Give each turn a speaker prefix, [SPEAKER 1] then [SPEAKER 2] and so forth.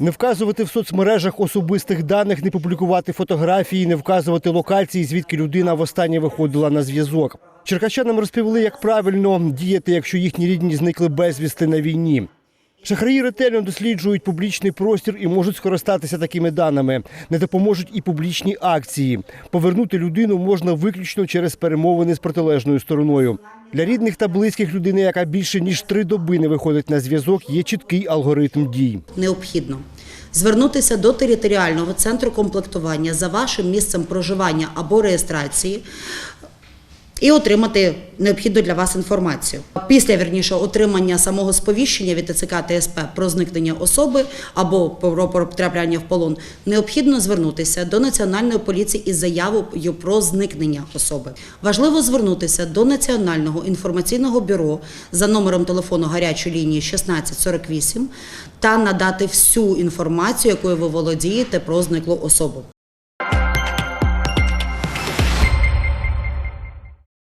[SPEAKER 1] Не вказувати в соцмережах особистих даних, не публікувати фотографії, не вказувати локації, звідки людина востаннє виходила на зв'язок. Черкащанам розповіли, як правильно діяти, якщо їхні рідні зникли безвісти на війні. Шахраї ретельно досліджують публічний простір і можуть скористатися такими даними. Не допоможуть і публічні акції. Повернути людину можна виключно через перемовини з протилежною стороною. Для рідних та близьких людини, яка більше ніж три доби не виходить на зв'язок, є чіткий алгоритм дій.
[SPEAKER 2] необхідно звернутися до територіального центру комплектування за вашим місцем проживання або реєстрації. І отримати необхідну для вас інформацію. Після вірніше отримання самого сповіщення від ТЦК ТСП про зникнення особи або про потрапляння в полон необхідно звернутися до Національної поліції із заявою про зникнення особи. Важливо звернутися до Національного інформаційного бюро за номером телефону гарячої лінії 1648 та надати всю інформацію, якою ви володієте про зниклу особу.